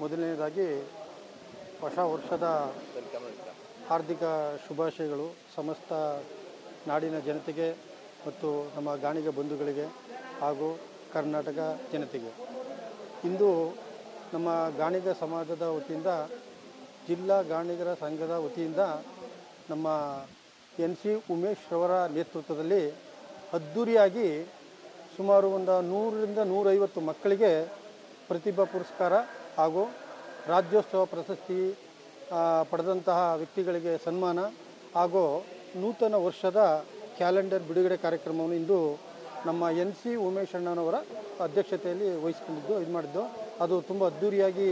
ಮೊದಲನೇದಾಗಿ ಹೊಸ ವರ್ಷದ ಹಾರ್ದಿಕ ಶುಭಾಶಯಗಳು ಸಮಸ್ತ ನಾಡಿನ ಜನತೆಗೆ ಮತ್ತು ನಮ್ಮ ಗಾಣಿಗ ಬಂಧುಗಳಿಗೆ ಹಾಗೂ ಕರ್ನಾಟಕ ಜನತೆಗೆ. ಇಂದು ನಮ್ಮ ಗಾಣಿಗ ಸಮಾಜದ ವತಿಯಿಂದ, ಜಿಲ್ಲಾ ಗಾಣಿಗರ ಸಂಘದ ವತಿಯಿಂದ ನಮ್ಮ ಎನ್ ಸಿ ಉಮೇಶ್ ಅವರ ನೇತೃತ್ವದಲ್ಲಿ ಅದ್ಧೂರಿಯಾಗಿ ಸುಮಾರು ಒಂದು ನೂರರಿಂದ ನೂರೈವತ್ತು ಮಕ್ಕಳಿಗೆ ಪ್ರತಿಭಾ ಪುರಸ್ಕಾರ ಹಾಗೂ ರಾಜ್ಯೋತ್ಸವ ಪ್ರಶಸ್ತಿ ಪಡೆದಂತಹ ವ್ಯಕ್ತಿಗಳಿಗೆ ಸನ್ಮಾನ ಹಾಗೂ ನೂತನ ವರ್ಷದ ಕ್ಯಾಲೆಂಡರ್ ಬಿಡುಗಡೆ ಕಾರ್ಯಕ್ರಮವನ್ನು ಇಂದು ನಮ್ಮ ಎನ್ ಸಿ ಉಮೇಶ್ ಅಣ್ಣನವರ ಅಧ್ಯಕ್ಷತೆಯಲ್ಲಿ ವಹಿಸ್ಕೊಂಡಿದ್ದು, ಇದು ಮಾಡಿದ್ದು. ಅದು ತುಂಬ ಅದ್ಧೂರಿಯಾಗಿ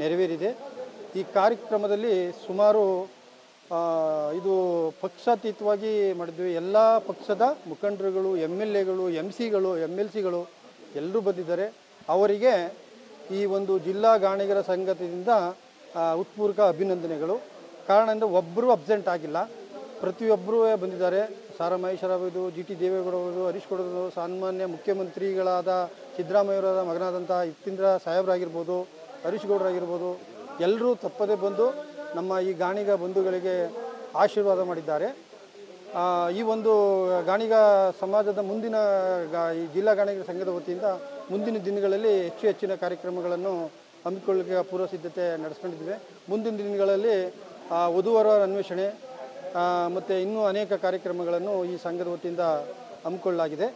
ನೆರವೇರಿದೆ. ಈ ಕಾರ್ಯಕ್ರಮದಲ್ಲಿ ಸುಮಾರು ಇದು ಪಕ್ಷಾತೀತವಾಗಿ ಮಾಡಿದ್ವಿ. ಎಲ್ಲ ಪಕ್ಷದ ಮುಖಂಡರುಗಳು ಎಂ ಎಲ್ ಎಗಳು ಎಂ ಸಿಗಳು ಎಂ ಎಲ್ ಸಿಗಳು ಎಲ್ಲರೂ ಬಂದಿದ್ದಾರೆ. ಅವರಿಗೆ ಈ ಒಂದು ಜಿಲ್ಲಾ ಗಾಣಿಗರ ಸಂಗತಿಯಿಂದ ಉತ್ಪೂರ್ವಕ ಅಭಿನಂದನೆಗಳು. ಕಾರಣ ಅಂದರೆ ಒಬ್ಬರು ಅಬ್ಸೆಂಟ್ ಆಗಿಲ್ಲ. ಪ್ರತಿಯೊಬ್ಬರೂ ಬಂದಿದ್ದಾರೆ. ಸಾರಾ ಮಹೇಶ್ವರಬಹುದು ಜಿ ಟಿ ದೇವೇಗೌಡ ಅವರು ಹರೀಶ್ ಕೊಡೋದು ಸಾಮಾನ್ಯ ಮುಖ್ಯಮಂತ್ರಿಗಳಾದ ಸಿದ್ದರಾಮಯ್ಯವರ ಮಗನಾದಂಥ ಇತ್ತೀಂದ್ರ ಸಾಹೇಬ್ರಾಗಿರ್ಬೋದು ಹರೀಶ್ ಗೌಡರಾಗಿರ್ಬೋದು ಎಲ್ಲರೂ ತಪ್ಪದೇ ಬಂದು ನಮ್ಮ ಈ ಗಾಣಿಗ ಬಂಧುಗಳಿಗೆ ಆಶೀರ್ವಾದ ಮಾಡಿದ್ದಾರೆ. ಈ ಒಂದು ಗಾಣಿಗ ಸಮಾಜದ ಮುಂದಿನ ಗಾ, ಈ ಜಿಲ್ಲಾ ಗಾಣಿಗರ ಸಂಘದ ವತಿಯಿಂದ ಮುಂದಿನ ದಿನಗಳಲ್ಲಿ ಹೆಚ್ಚು ಹೆಚ್ಚಿನ ಕಾರ್ಯಕ್ರಮಗಳನ್ನು ಹಮ್ಮಿಕೊಳ್ಳಿಕ್ಕೆ ಪೂರ್ವ ಸಿದ್ಧತೆ ನಡೆಸ್ಕೊಂಡಿದ್ದೇವೆ. ಮುಂದಿನ ದಿನಗಳಲ್ಲಿ ಆ, ವಧುವರ ಅನ್ವೇಷಣೆ ಮತ್ತು ಇನ್ನೂ ಅನೇಕ ಕಾರ್ಯಕ್ರಮಗಳನ್ನು ಈ ಸಂಘದ ವತಿಯಿಂದ ಹಮ್ಮಿಕೊಳ್ಳಲಾಗಿದೆ.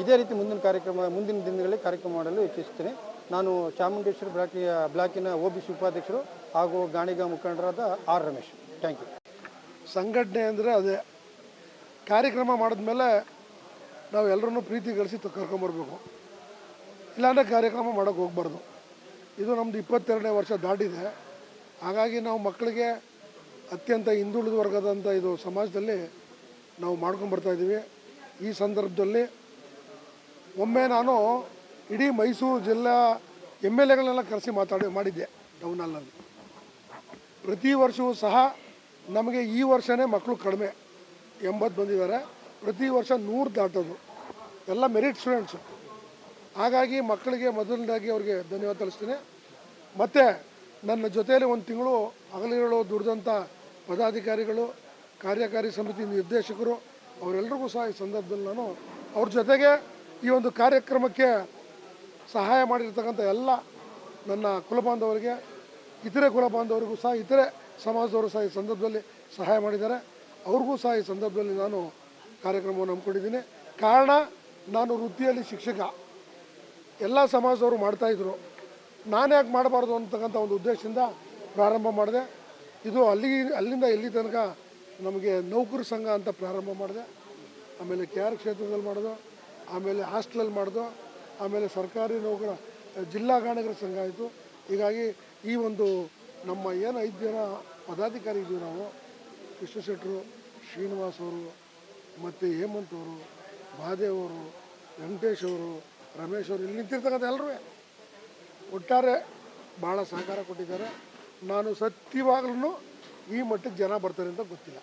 ಇದೇ ರೀತಿ ಮುಂದಿನ ಕಾರ್ಯಕ್ರಮ ಮುಂದಿನ ದಿನಗಳಲ್ಲಿ ಕಾರ್ಯಕ್ರಮ ಮಾಡಲು ಇಚ್ಛಿಸುತ್ತೇನೆ. ನಾನು ಚಾಮುಂಡೇಶ್ವರಿ ಬ್ಲಾಕಿಯ ಬ್ಲಾಕಿನ ಒ ಬಿ ಸಿ ಉಪಾಧ್ಯಕ್ಷರು ಹಾಗೂ ಗಾಣಿಗ ಮುಖಂಡರಾದ ಆರ್ ರಮೇಶ್. Thank you. ಸಂಘಟನೆ ಅಂದರೆ ಅದೇ. ಕಾರ್ಯಕ್ರಮ ಮಾಡಿದ್ಮೇಲೆ ನಾವು ಎಲ್ಲರನ್ನೂ ಪ್ರೀತಿ ಗಳಿಸಿ ಕರ್ಕೊಂಬರ್ಬೇಕು. ಇಲ್ಲಾಂದರೆ ಕಾರ್ಯಕ್ರಮ ಮಾಡೋಕ್ಕೆ ಹೋಗ್ಬಾರ್ದು. ಇದು ನಮ್ಮದು ಇಪ್ಪತ್ತೆರಡನೇ ವರ್ಷ ದಾಟಿದೆ. ಹಾಗಾಗಿ ನಾವು ಮಕ್ಕಳಿಗೆ ಅತ್ಯಂತ ಹಿಂದುಳಿದ ವರ್ಗದಂಥ ಇದು ಸಮಾಜದಲ್ಲಿ ನಾವು ಮಾಡ್ಕೊಂಡು ಬರ್ತಾಯಿದ್ದೀವಿ ಈ ಸಂದರ್ಭದಲ್ಲಿ ಒಮ್ಮೆ ನಾನು ಇಡೀ ಮೈಸೂರು ಜಿಲ್ಲಾ ಎಂ ಎಲ್ ಎಗಳನ್ನೆಲ್ಲ ಕರೆಸಿ ಮಾತಾಡಿ, ಮಾಡಿದ್ದೆ ಟೌನ್ ಪ್ರತಿ ವರ್ಷವೂ ಸಹ ನಮಗೆ ಈ ವರ್ಷವೇ ಮಕ್ಕಳು ಕಡಿಮೆ ಎಂಬತ್ತು ಬಂದಿದ್ದಾರೆ. ಪ್ರತಿ ವರ್ಷ ನೂರು ದಾಟೋದು. ಎಲ್ಲ ಮೆರಿಟ್ ಸ್ಟೂಡೆಂಟ್ಸು ಹಾಗಾಗಿ ಮಕ್ಕಳಿಗೆ ಮೊದಲನೇದಾಗಿ ಅವರಿಗೆ ಧನ್ಯವಾದ ತಿಳಿಸ್ತೀನಿ. ಮತ್ತು ನನ್ನ ಜೊತೆಯಲ್ಲಿ ಒಂದು ತಿಂಗಳು ಹಗಲಿರುಳು ದುಡಿದಂಥ ಪದಾಧಿಕಾರಿಗಳು, ಕಾರ್ಯಕಾರಿ ಸಮಿತಿ ನಿರ್ದೇಶಕರು ಅವರೆಲ್ಲರಿಗೂ ಸಹ ಈ ಸಂದರ್ಭದಲ್ಲಿ ನಾನು ಅವ್ರ ಜೊತೆಗೆ ಈ ಒಂದು ಕಾರ್ಯಕ್ರಮಕ್ಕೆ ಸಹಾಯ ಮಾಡಿರ್ತಕ್ಕಂಥ ಎಲ್ಲ ನನ್ನ ಕುಲಬಾಂಧವರಿಗೆ ಇತರೆ ಕುಲಬಾಂಧವರಿಗೂ ಸಹ, ಇತರೆ ಸಮಾಜದವರು ಸಹ ಈ ಸಂದರ್ಭದಲ್ಲಿ ಸಹಾಯ ಮಾಡಿದ್ದಾರೆ. ಅವ್ರಿಗೂ ಸಹ ಈ ಸಂದರ್ಭದಲ್ಲಿ ನಾನು ಕಾರ್ಯಕ್ರಮವನ್ನು ಹಮ್ಮಿಕೊಂಡಿದ್ದೀನಿ. ಕಾರಣ, ನಾನು ವೃತ್ತಿಯಲ್ಲಿ ಶಿಕ್ಷಕ. ಎಲ್ಲ ಸಮಾಜದವರು ಮಾಡ್ತಾಯಿದ್ರು ನಾನು ಯಾಕೆ ಮಾಡಬಾರ್ದು ಅಂತಕ್ಕಂಥ ಒಂದು ಉದ್ದೇಶದಿಂದ ಪ್ರಾರಂಭ ಮಾಡಿದೆ. ಇದು ಅಲ್ಲಿ, ಅಲ್ಲಿಂದ ಎಲ್ಲಿ ತನಕ ನಮಗೆ ನೌಕರ ಸಂಘ ಅಂತ ಪ್ರಾರಂಭ ಮಾಡಿದೆ. ಆಮೇಲೆ ಕೆ ಆರ್ ಕ್ಷೇತ್ರದಲ್ಲಿ ಮಾಡೋದು. ಆಮೇಲೆ ಹಾಸ್ಟೆಲಲ್ಲಿ ಮಾಡೋದು. ಆಮೇಲೆ ಸರ್ಕಾರಿ ನೌಕರ, ಜಿಲ್ಲಾ ಗಾಣಿಗರ ಸಂಘ ಆಯಿತು. ಹೀಗಾಗಿ ಈ ಒಂದು ನಮ್ಮ ಏನು ಐದು ಜನ ಪದಾಧಿಕಾರಿ ಇದ್ದೀವಿ ನಾವು. ವಿಶ್ವಶೆಟ್ಟರು ಶ್ರೀನಿವಾಸ್ ಅವರು, ಮತ್ತು ಹೇಮಂತ್ ಅವರು, ಮಹಾದೇವ್ ಅವರು, ವೆಂಕಟೇಶ್ ಅವರು ರಮೇಶ್ ಅವರು ಇಲ್ಲಿ ನಿಂತಿರ್ತಕ್ಕಂಥ ಎಲ್ಲರೂ ಒಟ್ಟಾರೆ ಭಾಳ ಸಹಕಾರ ಕೊಟ್ಟಿದ್ದಾರೆ. ನಾನು ಸತ್ಯವಾಗ್ಲೂ ಈ ಮಟ್ಟಕ್ಕೆ ಜನ ಬರ್ತಾರೆ ಅಂತ ಗೊತ್ತಿಲ್ಲ.